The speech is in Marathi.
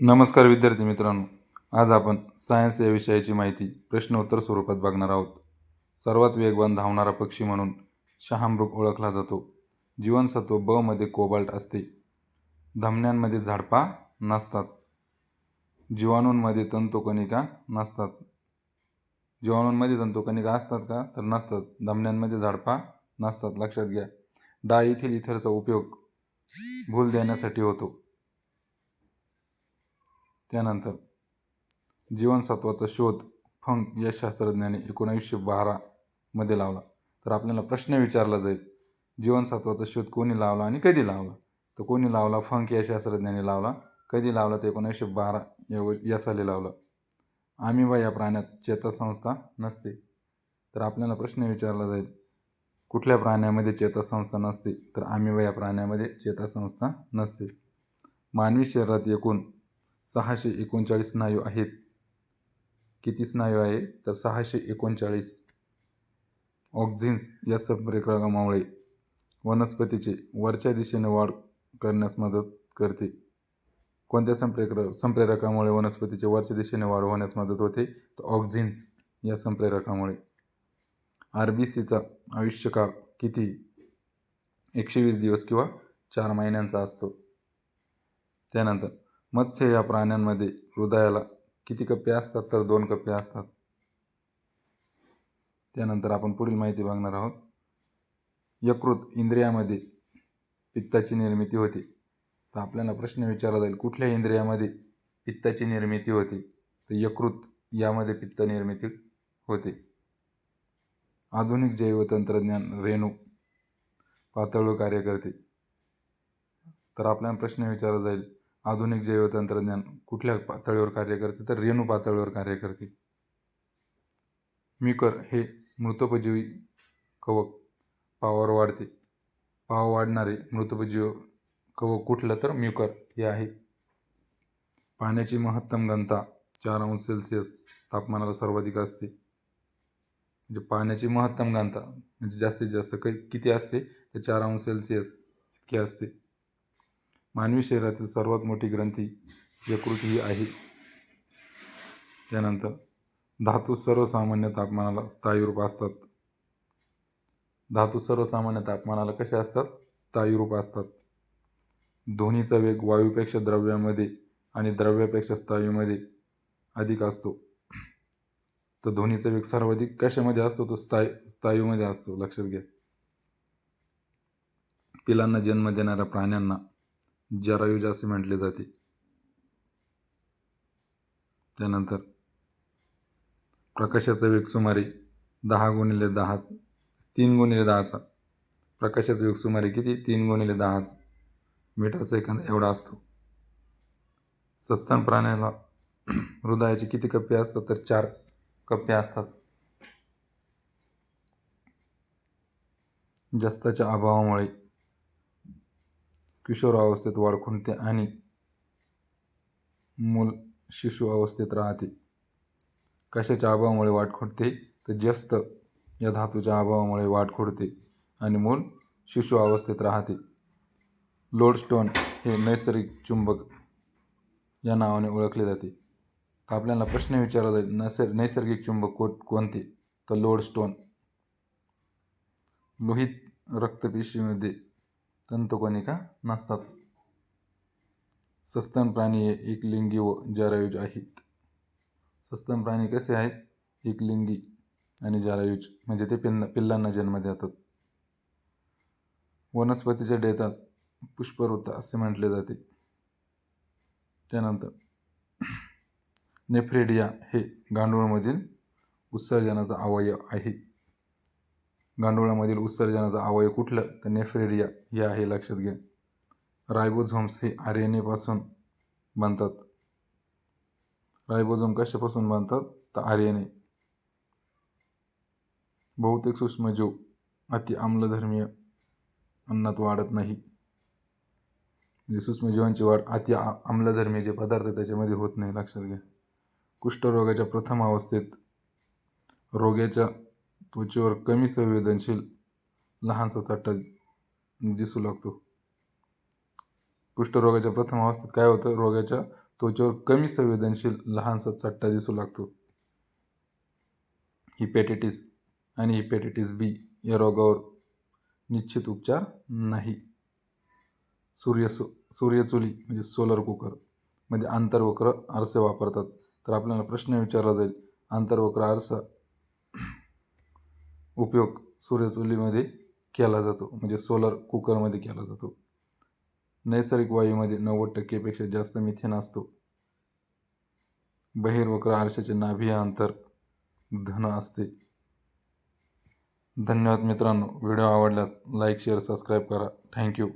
नमस्कार विद्यार्थी मित्रांनो. आज आपण सायन्स या विषयाची माहिती प्रश्नोत्तर स्वरूपात बघणार आहोत. सर्वात वेगवान धावणारा पक्षी म्हणून शहामृग ओळखला जातो. जीवनसत्व ब मध्ये कोबाल्ट असते. धमन्यांमध्ये झाडपा नसतात. जीवाणूंमध्ये तंतुकणिका नसतात. जीवाणूंमध्ये तंतुकणिका असतात का? तर नसतात. धमन्यांमध्ये झाडपा नसतात. लक्षात घ्या. डाय इथिल इथरचा उपयोग भूल देण्यासाठी होतो. त्यानंतर जीवनसत्वाचा शोध फंग या शास्त्रज्ञाने एकोणावीसशे बारामध्ये लावला. तर आपल्याला प्रश्न विचारला जाईल जीवनसत्वाचा शोध कोणी लावला आणि कधी लावला? तर कोणी लावला? फंक या शास्त्रज्ञाने लावला. कधी लावला? तर एकोणीसशे बारा या व या साली लावला. आमिबा या प्राण्यात चेतासंस्था नसते. तर आपल्याला प्रश्न विचारला जाईल कुठल्या प्राण्यामध्ये चेतासंस्था नसते? तर आमिबा या प्राण्यामध्ये चेतासंस्था नसते. मानवी शरीरात एकूण सहाशे एकोणचाळीस स्नायू आहेत. किती स्नायू आहे? तर सहाशे एकोणचाळीस. ऑक्झिन्स या संप्रेरकामुळे वनस्पतीचे वरच्या दिशेने वाढ करण्यास मदत करते. कोणत्या संप्रेरक संप्रेरकामुळे वनस्पतीचे वरच्या दिशेने वाढ होण्यास मदत होते? तर ऑक्झिन्स या संप्रेरकामुळे. आर बी सीचा आयुष्यकाळ किती? एकशे वीस दिवस किंवा चार महिन्यांचा असतो. त्यानंतर मत्स्य या प्राण्यांमध्ये हृदयाला किती कप्पे असतात तर दोन कप्पे असतात? त्यानंतर आपण पुढील माहिती बघणार आहोत. यकृत इंद्रियामध्ये पित्ताची निर्मिती होते. तर आपल्याला प्रश्न विचारला जाईल कुठल्या इंद्रियामध्ये पित्ताची निर्मिती होते? तर यकृत यामध्ये पित्त निर्मिती होते. आधुनिक जैवतंत्रज्ञान रेणू पातळीवर कार्य करते. तर आपल्याला प्रश्न विचारला जाईल आधुनिक जैवतंत्रज्ञान कुठल्या पातळीवर कार्य करते तर रेणू पातळीवर कार्य करते. म्युकर हे मृतोपजीवी कवक पावर वाढते. पाव वाढणारे मृतोपजीव कवक कुठलं तर म्युकर हे आहे. पाण्याची महत्तम घनता चार अंश सेल्सिअस तापमानाला सर्वाधिक असते. म्हणजे पाण्याची महत्तम घनता म्हणजे जास्तीत जास्त क किती असते? तर चार अंश सेल्सिअस इतकी असते. मानवी शरीरातील सर्वात मोठी ग्रंथी यकृत ही आहे. त्यानंतर धातू सर्वसामान्य तापमानाला स्थायीरूप असतात. धातू सर्वसामान्य तापमानाला कसे असतात? स्थायीरूप असतात. ध्वनीचा वेग वायूपेक्षा द्रव्यामध्ये आणि द्रव्यापेक्षा स्थायूमध्ये अधिक असतो. तर ध्वनीचा वेग सर्वाधिक कशामध्ये असतो? तो स्थायी स्थायूमध्ये असतो. लक्षात घ्या. पिलांना जन्म देणाऱ्या प्राण्यांना जरायुज असे म्हटले जाते. त्यानंतर प्रकाशाचा वेग सुमारे दहा गुणिले दहा तीन गुणिले दहाचा. प्रकाशाचा वेग सुमारे किती? तीन गुणिले दहाच मीटर सेकंद एवढा असतो. सस्तन प्राण्याला हृदयाचे किती कप्पे असतात? तर चार कप्पे असतात. जास्ताच्या अभावामुळे किशोरावस्थेत वाढ खुंटते आणि मूल शिशु अवस्थेत राहते. कशाच्या अभावामुळे वाढ खुंटते तर जास्त या धातूच्या अभावामुळे वाढ खुंटते आणि मूल शिशु अवस्थेत राहते. लोडस्टोन हे नैसर्गिक चुंबक या नावाने ओळखले जाते. तर आपल्याला प्रश्न विचारला जाईल नैसर नैसर्गिक चुंबक को कोणते? तर लोडस्टोन. लोहित रक्तपेशीमध्ये तंतुकणिका नसतात. सस्तन प्राणी हे एकलिंगी व जरायुज आहेत. सस्तन प्राणी कसे आहेत? एकलिंगी आणि जरायुज म्हणजे ते पिल्ल पिल्लांना जन्म देतात. वनस्पतीच्या डेतास पुष्पवृत्त असे म्हटले जाते. त्यानंतर नेफ्रेडिया हे गांडूळमधील उत्सर्जनाचा अवयव आहे. गांडुळामधील उत्सर्जनाचा अवयव कुठलं तर नेफ्रेडिया हे आहे लक्षात घ्या. रायबोझोम्स हे आर एन एपासून बनतात. रायबोझोम कशापासून बनतात? तर आर एन ए बहुतेक सूक्ष्मजीव अति आम्लधर्मीय अन्नात वाढत नाही. म्हणजे सूक्ष्मजीवांची वाढ अति आम्लधर्मीय जे पदार्थ त्याच्यामध्ये होत नाही लक्षात घ्या. कुष्ठरोगाच्या प्रथम अवस्थेत रोग्याच्या त्वचेवर कमी संवेदनशील लहानसा चट्टा दिसू लागतो. कुष्ठरोगाच्या प्रथम अवस्थेत काय होतं? रोगाच्या त्वचेवर कमी संवेदनशील लहानसा चट्टा दिसू लागतो. हिपॅटायटिस आणि हिपॅटायटिस बी या रोगावर निश्चित उपचार नाही. सूर्य सु सूर्यचुली म्हणजे सोलर कुकरमध्ये आंतरवक्र आरसे वापरतात. तर आपल्याला प्रश्न विचारला जाईल आंतरवक्र आरसा उपयोग सूर्यचुलीमध्ये केला जातो. म्हणजे सोलर कुकरमध्ये केला जातो. नैसर्गिक वायूमध्ये नव्वद टक्केपेक्षा जास्त मिथेन असतो. बहिर्वक्र आरशाचे नाभी अंतर धन असते. धन्यवाद मित्रांनो. व्हिडिओ आवडल्यास लाईक शेअर सबस्क्राईब करा. Thank you